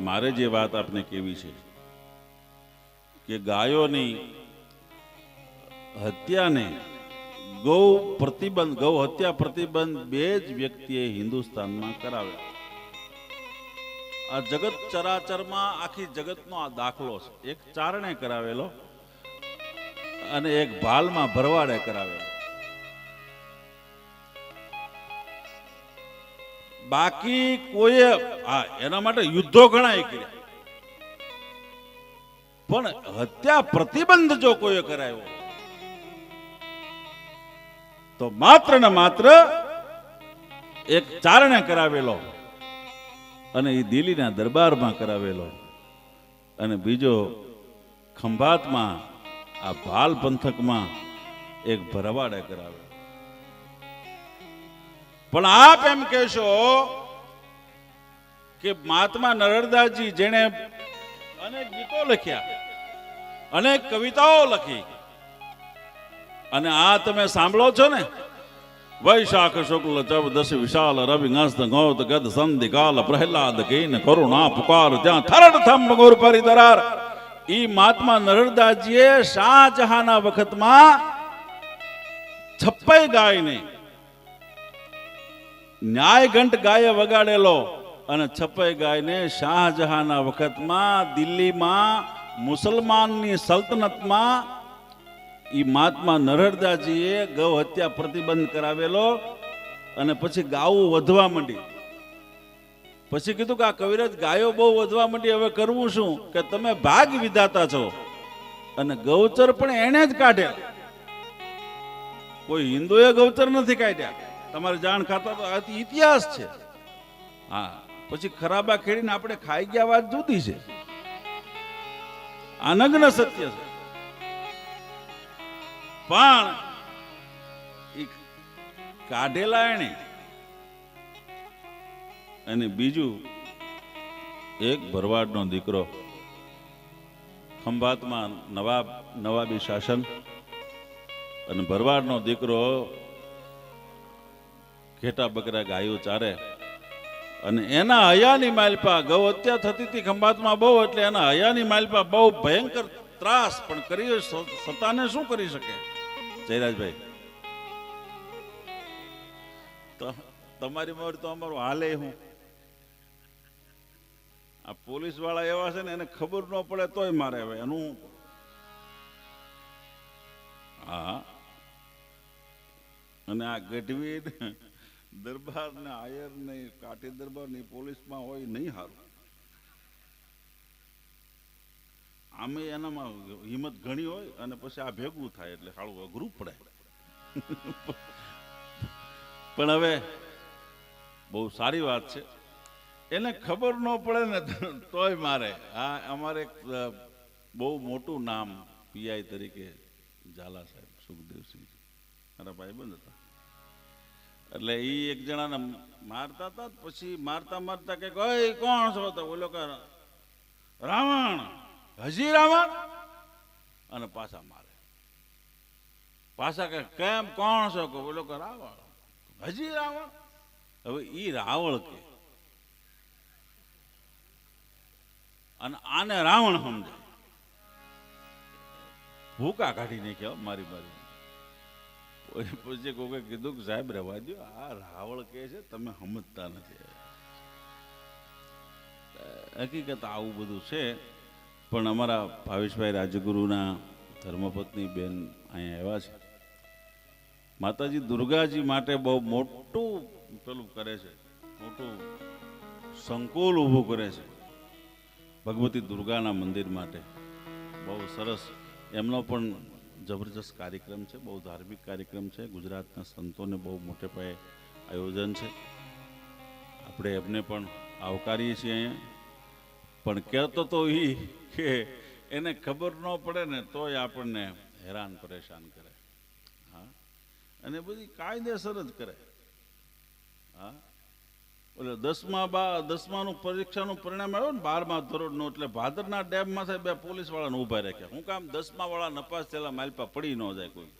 મારે જે વાત આપને કેવી છે કે ગાયોની હત્યાને ગૌ પ્રતિબંધ, ગૌ હત્યા પ્રતિબંધ બે જ વ્યક્તિએ હિન્દુસ્તાનમાં કરાવ્યા. આ જગત ચરાચરમાં આખી જગતનો આ દાખલો છે. એક ચારણે કરાવેલો અને એક ભાલમાં ભરવાડે કરાવેલો. બાકી કોઈએ હા એના માટે યુદ્ધો ઘણા કર્યા. પણ હત્યા પ્રતિબંધ જો કોઈએ કરાયો, તો માત્ર ને માત્ર એક ચારણે કરાવેલો અને એ દિલ્હીના દરબારમાં કરાવેલો અને બીજો ખંભાતમાં, આ ભાલ પંથકમાં એક ભરવાડે કરાવેલો પણ આપ એમ કહેશો કે મહાત્મા નરદાસજી જેણે અનેક ગીતો લખ્યા, અનેક કવિતાઓ લખી. અને આ તમે સાંભળો છો ને? વૈશાખ શુક્લ ચબ દશ વિશાલ રવિ હસ્ત ગૌત ગદ સંધિ કાલ પ્રહલાદ કીન કરુણા પુકાર, ત્યાં થરડ થમ ગુર પરી દરાર ઈ મહાત્મા નરદાસજીએ શાહજહાના વખતમાં છપ્પાઈ ગાયને ન્યાય ઘંટ ગાયે વગાડેલો અને છપ્પાઈ ગાયને શાહજહાંના વખતમાં દિલ્હીમાં મુસલમાનની સલ્તનતમાં એ મહાત્મા નરહરદાસજીએ ગૌ હત્યા પ્રતિબંધ કરાવેલો અને પછી ગાવું વધવા માંડી. પછી કીધું કે આ કવિરાજ ગાયો બહુ વધવા માંડી, હવે કરવું શું? કે તમે ભાગ વિધાતા છો. અને ગૌચર પણ એણે જ કાઢ્યા કોઈ હિન્દુએ ગૌચર નથી કાઢ્યા. તમારે જાણ ખાતા તો ઇતિહાસ છે. હા, પછી ખરાબા ખેડીને આપણે ખાઈ ગયા વાત જુદી છે. આ સત્ય છે. પણ કાઢેલા એને. અને બીજું, એક ભરવાડનો દીકરો. ખંભાતમાં નવાબ, નવાબી શાસન. અને ભરવાડનો દીકરો ઘેટા બકરા ગાયો ચારે. અને એના હયાની માલપા ગૌ હત્યા થતી હતી ખંભાતમાં બહુ, એટલે એના હયાની માલપા બહુ ભયંકર ત્રાસ પણ કરી સત્તાને શું કરી શકે? જયરાજભાઈ. તમારી મોર તો અમારું હાલે હું. આ પોલીસવાળા એવા છે ને, એને ખબર ન પડે તોય મારે હવે, એનું હું અને આ ગઢવી દરબાર ને આયર ને કાઠી દરબારની પોલીસમાં હોય નહીં સારું આમે એનામાં હિંમત ઘણી હોય અને પછી આ ભેગું થાય એટલે સારું અઘરું પડે પણ હવે બહુ સારી વાત છે. એને ખબર ન પડે ને તોય મારે. આ અમારે બહુ મોટું નામ પીઆઈ તરીકે ઝાલા સાહેબ સુખદેવસિંહ મારા ભાઈબંધ હતા. એટલે એ એક જણાને મારતા હતા પછી મારતા મારતા કે ઓય, કોણ છો તો? બોલો કે, રાવણ, હજી રાવણ? અને પાછા મારે. પાછા કે, કેમ, કોણ છો? કે બોલો કે, રાવણ, હજી રાવણ. હવે ઈ રાવણ કે. અને આને રાવણ સમજે. ભૂકા કાઢી નાખ્યો મારી મારી પછી કોકે કીધું કે સાહેબ, રહેવા દો આ રાવળ કે છે, તમે સમજતા નથી. હકીકત આવું બધું છે. પણ અમારા ભાવેશભાઈ રાજગુરુના ધર્મપત્ની બેન અહીંયા આવ્યા છે. માતાજી દુર્ગાજી માટે બહુ મોટું પેલું કરે છે, મોટું સંકુલ ઊભું કરે છે. ભગવતી દુર્ગાના મંદિર માટે. બહુ સરસ. એમનો પણ જબરજસ્ત કાર્યક્રમ છે, બહુ ધાર્મિક કાર્યક્રમ છે. ગુજરાતના સંતોને બહુ મોટે પાયે આયોજન છે. આપણે એમને પણ આવકારીએ છીએ અહીંયા. પણ કહેતો તો એ કે એને ખબર ન પડે ને તોય આપણને હેરાન, પરેશાન કરે. હા? અને બધી કાયદેસર જ કરે. હા? એટલે દસમા બા દસમાનું પરીક્ષાનું પરિણામ આવ્યું ને બારમા ધોરણનું, એટલે ભાદરના ડેમમાં સાહેબ બે પોલીસવાળાને ઊભા રાખ્યા. હું કામ દસમા વાળા નપાસ થયેલા માલપા પડી ન જાય કોઈ.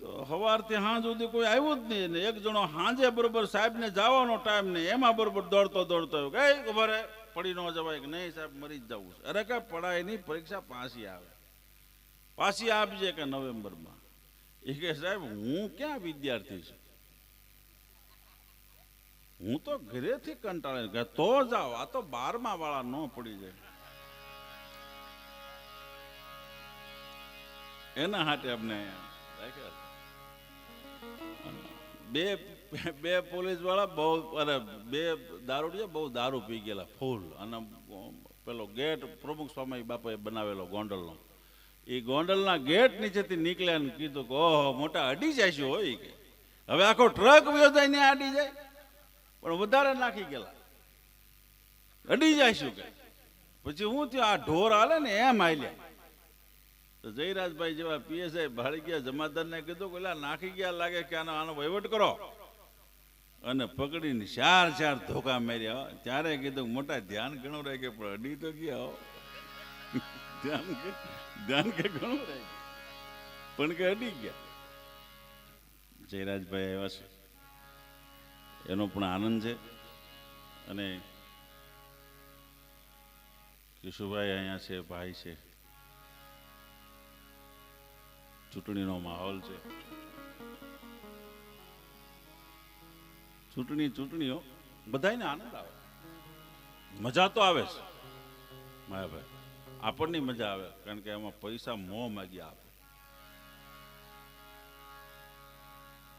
તો સવારથી હાં સુધી કોઈ આવ્યું જ નહીં ને એક જણો હાંજે બરોબર સાહેબને જવાનો ટાઈમ નહીં એમાં બરોબર દોડતો દોડતો આવ્યો કઈ ખબર પડી ન જવાય કે નહીં સાહેબ, મરી જ જવું છે. અરે કે નહીં પરીક્ષા પાછી આવે. પાછી આપજે કે નવેમ્બરમાં. એ કે સાહેબ, હું ક્યાં વિદ્યાર્થી છું? હું તો ઘરેથી કંટાળી ગયા તો જાઓ, આ તો બારમા વાળા ન પડી જાય. એના હાટે અમને છે. બે બે પોલીસવાળા બહુ, અરે બે દારૂડિયા બહુ દારૂ પી ગયેલા, ફૂલ. અને પેલો ગેટ પ્રમુખ સ્વામી બાપાએ બનાવેલો ગોંડલનો. એ ગોંડલના ગેટ નીચેથી નીકળ્યા ને કીધું કે, ઓહો, મોટા અડી જાય હોય કે. હવે આખો ટ્રક વયો જાય ને અડી જાય. પણ વધારે નાખી ગયેલા. અડી જાય શું કે? પછી હું થયું, આ ઢોર હાલે ને એમ હાલ્યા. તો જયરાજભાઈ જેવા પીએસઆઈ ભાડી ગયા જમાદારને કીધું કે નાખી ગયા લાગે કે આનો આનો વહીવટ કરો. અને પકડીને ચાર ચાર ધોકા માર્યા. ત્યારે કીધું મોટા ધ્યાન ઘણું રહે કે, પણ અડી તો ગયા ધ્યાન ધ્યાન કે ઘણું રહે? પણ કે અડી ગયા. જયરાજભાઈ આવ્યા છે. એનો પણ આનંદ છે. અને કિશુભાઈ અહીંયા છે, ભાઈ છે. ચૂંટણીનો માહોલ છે. ચૂંટણી, ચૂંટણીઓ બધાને આનંદ આવે. મજા તો આવે છે માયાભાઈ, આપણને મજા આવે, કારણ કે એમાં પૈસા મોં માગ્યા આપે.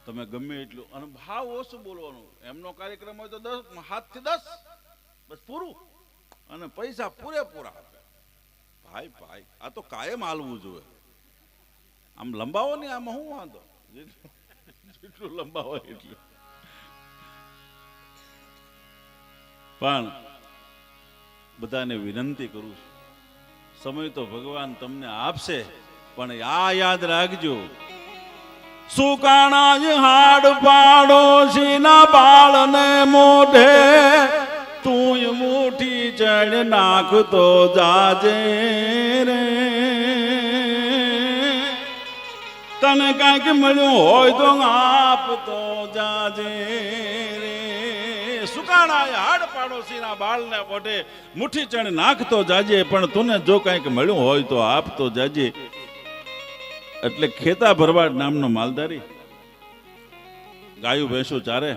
તમે ગમે એટલું. અને ભાવ ઓછું બોલવાનું. એમનો કાર્યક્રમ હોય તો દસ, હાથથી દસ. બસ પૂરું. અને પૈસા પૂરેપૂરા આપે. ભાઈ ભાઈ, આ તો કાયમ હાલવું જોઈએ. આમ લંબાવો ને આમાં શું વાંધો? જેટલું લંબાવો એટલું. પણ બધાને વિનંતી કરું છું. સમય તો ભગવાન તમને આપશે, પણ આ યાદ રાખજો. સુકાણા હાડ પાડોશીના બાળને મોઢે. તું મુઠી ચડ નાખતો જાજે રે. તને કાંઈક મળ્યું હોય તો આપતો જાજે રે. સુકાણાય હાડ પાડોશીના બાળને મોઢે. મુઠ્ઠી ચણ નાખતો જાજે, પણ તને જો કાંઈક મળ્યું હોય તો આપતો જાજે. એટલે ખેતા ભરવાડ નામનો માલધારી. ગાયું ભેંસો ચારે.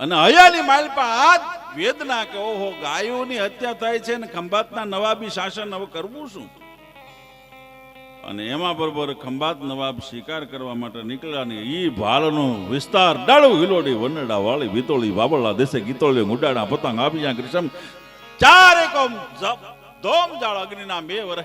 અને હયાની માલપા આ વેદના કે, ઓહો, ગાયોની હત્યા થાય છે ને ખંભાતના નવાબી શાસન હવે કરવું શું? અને એમાં બરોબર ખંભાત નવાબ શિકાર કરવા માટે નીકળ્યા ને ઈ ભાલનો વિસ્તાર ડાળું હિલોડી વનડા વાળી વિતોળી, વાવળા, દેશે ગીતોળી ઉડાડા પતંગ આપી જ્યાં કૃષ્ણ ચારે કોમ ધોમ જાળ અગ્નિના બે વરહે